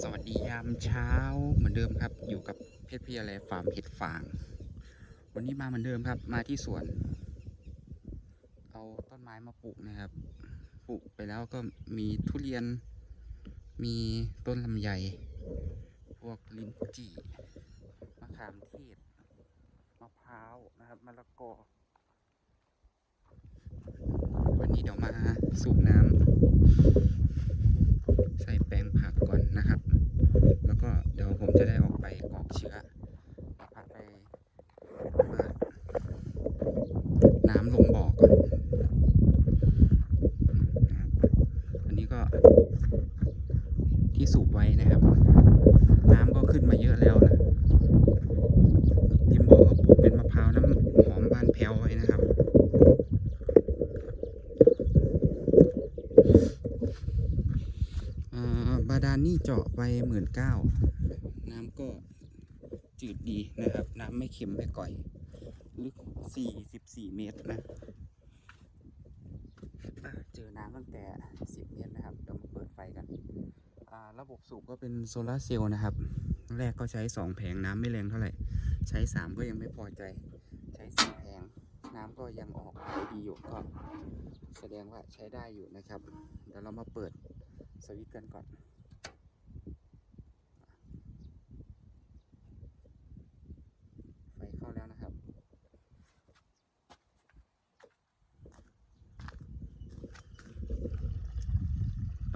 สวัสดียามเช้าเหมือนเดิมครับ อยู่กับเพชรพิยาแลฟาร์มเห็ดฟาง วันนี้มาเหมือนเดิมครับ มาที่สวน เอาต้นไม้มาปลูกนะครับ ปลูกไปแล้วก็มีทุเรียน มีต้นลำไย พวกลิ้นจี่มะขามเทศมะพร้าวนะครับมะละกอ วันนี้เดี๋ยวมาสูบน้ำ ใส่แปลงผักก่อนนะครับ แล้วก็เดี๋ยวผมจะได้ออกไปกรอกชิอแล้วพาไปเปิดน้ำลงบ่อก่อนนะครับอันนี้ก็ที่สูบไว้นะครับ น้ำก็ขึ้นมาเยอะแล้วนะริมบ่อก็ปลูกเป็นมะพร้าวน้ำหอมบานแพ้วไว้นะครับ อ่าบาดาลนี่ เจาะไปหมื่นเก้าน้ำก็จืดดีนะครับ น้ำไม่เค็มไม่ก่อย ลึก 44 เมตรนะ เจอน้ำตั้งแต่ 10 เมตรนะครับเดี๋ยวมาเปิดไฟกัน ระบบสูบก็เป็นโซลาเซลล์นะครับ แรกก็ใช้ 2 แผงน้ำไม่แรงเท่าไหร่ ใช้ 3 ก็ยังไม่พอใจ ใช้ 4 แผงน้ำก็ยังออกดีอยู่ก็แสดงว่าใช้ได้อยู่นะครับ เดี๋ยวเรามาเปิดสวิตช์กันก่อน ไฟเข้าแล้วนะครับ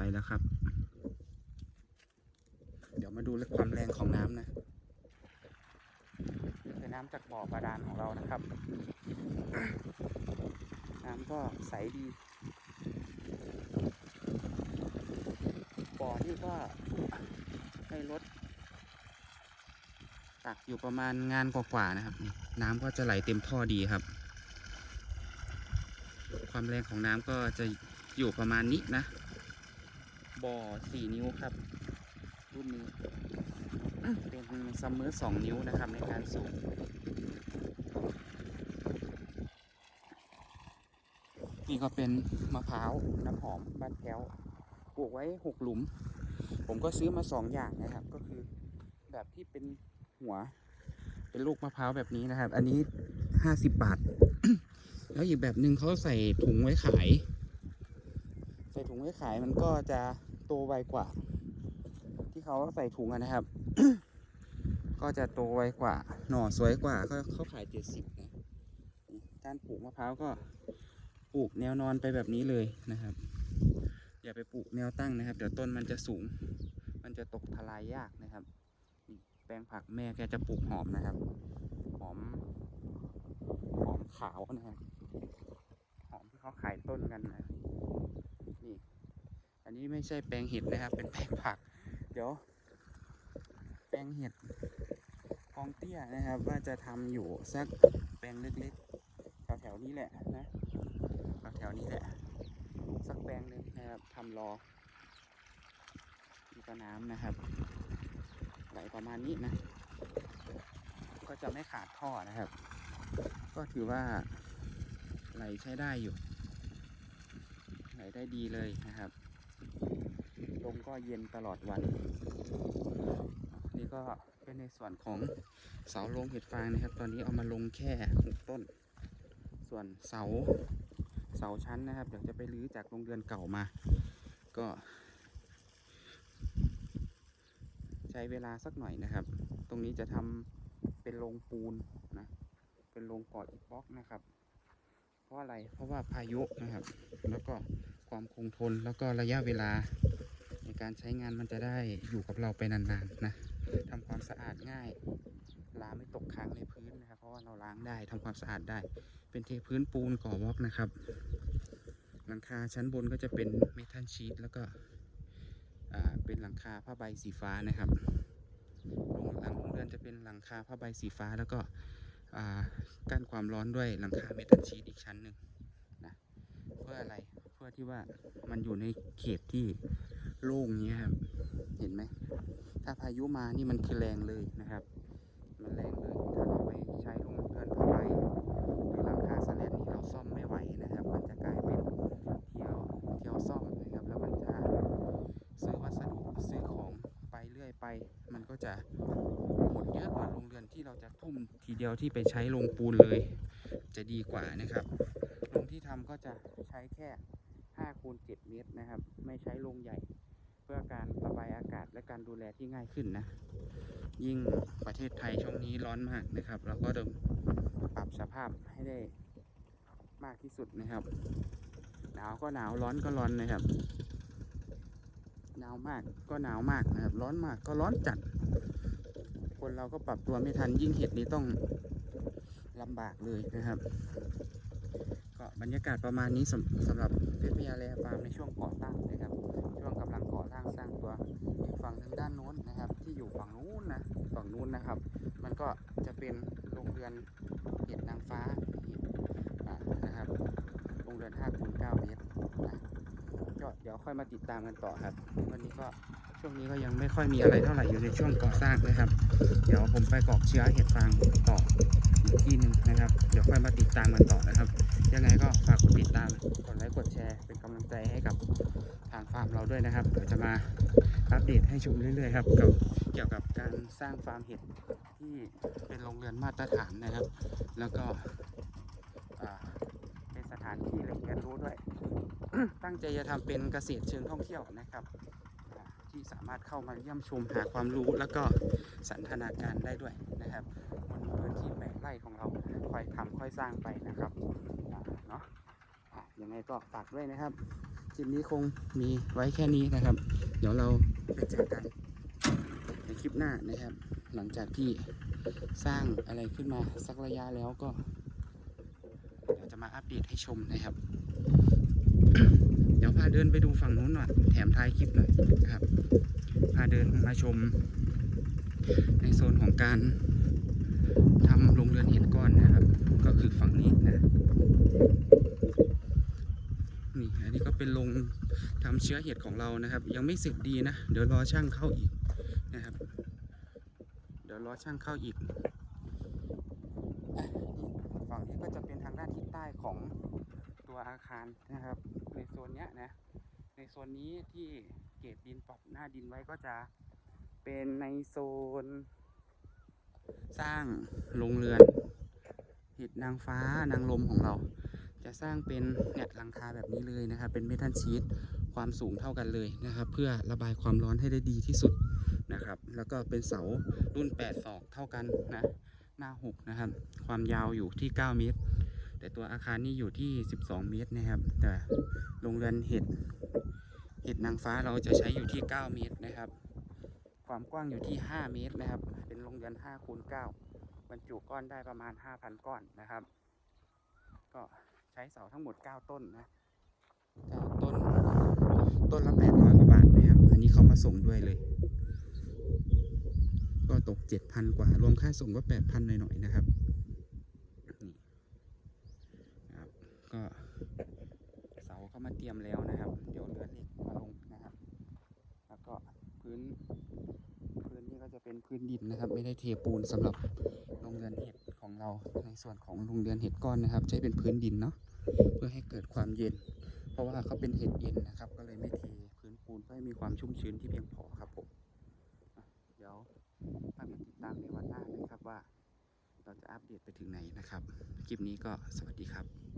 ไปแล้วครับ เดี๋ยวมาดูความแรงของน้ำนะนี่คือน้ำจากบ่อบาดาลของเรานะครับ น้ำก็ใสดีบ่อนี่ก็ให้รถตักอยู่ประมาณงานกว่าๆนะครับ น้ำก็จะไหลเต็มท่อดีครับ ความแรงของน้ำก็จะอยู่ประมาณนี้นะ บ่อสี่นิ้วครับ รุ่นนี้ เป็นซัมเมอร์สองนิ้วนะครับในการสูบนี่ก็เป็นมะพร้าวน้ำหอมบ้านแพ้วปลูกไว้หกหลุม ผมก็ซื้อมาสองอย่างนะครับ ก็คือแบบที่เป็นหัว เป็นลูกมะพร้าวแบบนี้นะครับ อันนี้ห้าสิบบาท แล้วอีกแบบหนึ่งเขาใส่ถุงไว้ขาย ใส่ถุงไว้ขายมันก็จะ โตไวกว่า ที่เขาใส่ถุงนะครับ ก็จะโตไวกว่า หน่อสวยกว่าก็เขาขายเจ็ดสิบนะการปลูกมะพร้าวก็ปลูกแนวนอนไปแบบนี้เลยนะครับ อย่าไปปลูกแนวตั้งนะครับ เดี๋ยวต้นมันจะสูง มันจะตกทลายยากนะครับแปลงผักแม่แกจะปลูกหอมนะครับ หอม หอมขาวนะครับ หอมที่เขาขายต้นกันนะ นนี้ไม่ใช่แปลงเห็ดนะครับ เป็นแปลงผัก เดี๋ยว แปลงเห็ดคลองเตี้ยนะครับ ว่าจะทำอยู่สักแปลงเล็กๆแถวๆนี้แหละนะแถวๆนี้แหละ สักแปลงหนึ่งนะครับทำรอนี่ก็น้ำนะครับ ไหลประมาณนี้นะ ก็จะไม่ขาดท่อนะครับ ก็ถือว่าไหลใช้ได้อยู่ไหลได้ดีเลยนะครับ ลมก็เย็นตลอดวัน นี่ก็เป็นในส่วนของเสาลงเห็ดฟางนะครับ ตอนนี้เอามาลงแค่หกต้น ส่วนเสาเสาชั้นนะครับเดี๋ยวจะไปรื้อจากโรงเรือนเก่ามา ก็ ใช้เวลาสักหน่อยนะครับ ตรงนี้จะทำเป็นโรงปูนนะ เป็นโรงก่ออิฐบล็อกนะครับเพราะอะไร เพราะว่าพายุนะครับ แล้วก็ความคงทน แล้วก็ระยะเวลา ในการใช้งานมันจะได้อยู่กับเราไปนานๆนะทำความสะอาดง่ายล้างไม่ตกค้างในพื้นนะครับ เพราะว่าเราล้างได้ทำความสะอาดได้ เป็นเทพื้นปูนก่อบล็อกนะครับ หลังคาชั้นบนก็จะเป็นเมทัลชีตแล้วก็อ่าเป็นหลังคาผ้าใบสีฟ้านะครับลงหลังโรงเรือนจะเป็นหลังคาผ้าใบสีฟ้าแล้วก็อ่ากั้นความร้อนด้วยหลังคาเมทัลชีตอีกชั้นหนึ่งนะเพื่ออะไรเพื่อที่ว่ามันอยู่ในเขตที่ โล่งเนี้ยครับ เห็นไหม ถ้าพายุมานี่มันคือแรงเลยนะครับ มันแรงเลย ถ้าเราไปใช้โรงเรือนผ้าใบหรือหลังคาสแลนนี่เราซ่อมไม่ไหวนะครับ มันจะกลายเป็นเที่ยวเที่ยวซ่อมนะครับ แล้วมันจะซื้อวัสดุซื้อของไปเรื่อยไป มันก็จะหมดเยอะกว่าโรงเรือนที่เราจะทุ่มทีเดียวที่ไปใช้ลงปูนเลย จะดีกว่านะครับโรงที่ทำก็จะใช้แค่5คูณ7เมตรนะครับ ไม่ใช้โรงใหญ่ พื่อการระบายอากาศและการดูแลที่ง่ายขึ้นนะ ยิ่งประเทศไทยช่วงนี้ร้อนมากนะครับ เราก็ต้องปรับสภาพให้ได้มากที่สุดนะครับ หนาวก็หนาวร้อนก็ร้อนนะครับ หนาวมากก็หนาวมากนะครับ ร้อนมากก็ร้อนจัด คนเราก็ปรับตัวไม่ทันยิ่งเห็ดนี้ต้องลำบากเลยนะครับก็บรรยากาศประมาณนี้สำสำหรับเพชรพยาแลฟาร์มในช่วงก่อสร้งนะครับ ช่วงกำลัง ฝั่งหนึ่งด้านโน้นนะครับ ที่อยู่ฝั่งนู้นนะฝั่งนู้นนะครับ มันก็จะเป็นโรงเรือนเห็ดนางฟ้าอ่านะครับโรงเรือน5คูณ9เมตรนะก็เดี๋ยวค่อยมาติดตามกันต่อครับ วันนี้ก็ช่วงนี้ก็ยังไม่ค่อยมีอะไรเท่าไหร่อยู่ในช่วงก่อสร้างนะครับ เดี๋ยวผมไปกรอกเชื้อเห็ดฟางต่ออีกที่หนึ่งนะครับ เดี๋ยวค่อยมาติดตามกันต่อนะครับ ยังไงก็ฝากกดติดตาม กดไลค์ กดแชร์ เป็นกำลังใจให้กับทางฟาร์มเราด้วยนะครับ เดี๋ยวจะมาอัปเดตให้ชมเรื่อยๆครับกับเกี่ยวกับการสร้างฟาร์มเห็ดที่เป็นโรงเรือนมาตรฐานนะครับ แล้วก็เป็นสถานที่แหล่งเรียนรู้ด้วย ตั้งใจจะทำเป็นเกษตรเชิงท่องเที่ยวนะครับ ที่สามารถเข้ามาเยี่ยมชมหาความรู้แล้วก็สันทนาการได้ด้วยนะครับบนพื้นที่แปดไร่ของเราค่อยทำค่อยสร้างไปนะครับ ยังไงก็ฝากด้วยนะครับคลิปนี้คงมีไว้แค่นี้นะครับ เดี๋ยวเราไปเจอกันในคลิปหน้านะครับ หลังจากที่สร้างอะไรขึ้นมาสักระยะแล้วก็ เดี๋ยวจะมาอัปเดตให้ชมนะครับ เดี๋ยวพาเดินไปดูฝั่งนู้นหน่อย แถมท้ายคลิปหน่อยนะครับ พาเดินมาชม ในโซนของการทำโรงเรือนเห็ดก้อนนะครับ ก็คือฝั่งนี้นะ เป็นโรงทำเชื้อเห็ดของเรานะครับ ยังไม่เสร็จดีนะ เดี๋ยวรอช่างเข้าอีกนะครับ เดี๋ยวรอช่างเข้าอีกอะนี่ฝั่งนี้ก็จะเป็นทางด้านทิศใต้ของตัวอาคารนะครับ ในโซนเนี้ยนะ ในโซนนี้ที่เกรดดินปรับหน้าดินไว้ก็จะเป็นในโซน สร้างโรงเรือนเห็ดนางฟ้านางลมของเรา จะสร้างเป็นเนี่ยหลังคาแบบนี้เลยนะครับ เป็นเมทัลชีตความสูงเท่ากันเลยนะครับ เพื่อระบายความร้อนให้ได้ดีที่สุดนะครับ แล้วก็เป็นเสารุ่น 8 ศอกเท่ากันนะหน้า 6 นะครับ ความยาวอยู่ที่ 9 เมตร แต่ตัวอาคารนี่อยู่ที่ 12 เมตรนะครับ แต่โรงเรือนเห็ดเห็ดนางฟ้าเราจะใช้อยู่ที่ 9 เมตรนะครับ ความกว้างอยู่ที่ 5 เมตรนะครับ เป็นโรงเรือน5คูณ9บรรจุก้อนได้ประมาณ 5,000 ก้อนนะครับ ก็ ใช้เสาทั้งหมด 9 ต้นนะ9ต้น ต้นละ800กว่าบาทนะครับ อันนี้เขามาส่งด้วยเลย ก็ตก 7,000 กว่า รวมค่าส่งก็8,000หน่อยๆนะครับครับ ก็เสาเขามาเตรียมแล้วนะครับ เดี๋ยวเรือเหล็กมาลงนะครับ แล้วก็พื้นพื้นนี่ก็จะเป็นพื้นดินนะครับ ไม่ได้เทปูนสำหรับโรงเรือนเห็ดของเราในส่วนของโรงเรือนเห็ดก้อนนะครับ ใช้เป็นพื้นดินเนาะ ให้เกิดความเย็น เพราะว่าเขาเป็นเห็ดเย็นนะครับ ก็เลยไม่เทพื้นปูนเพื่อให้มีความชุ่มชื้นที่เพียงพอครับผมเดี๋ยวฝากติดตามในวันหน้านะครับว่า เราจะอัปเดตไปถึงไหนนะครับ คลิปนี้ก็สวัสดีครับ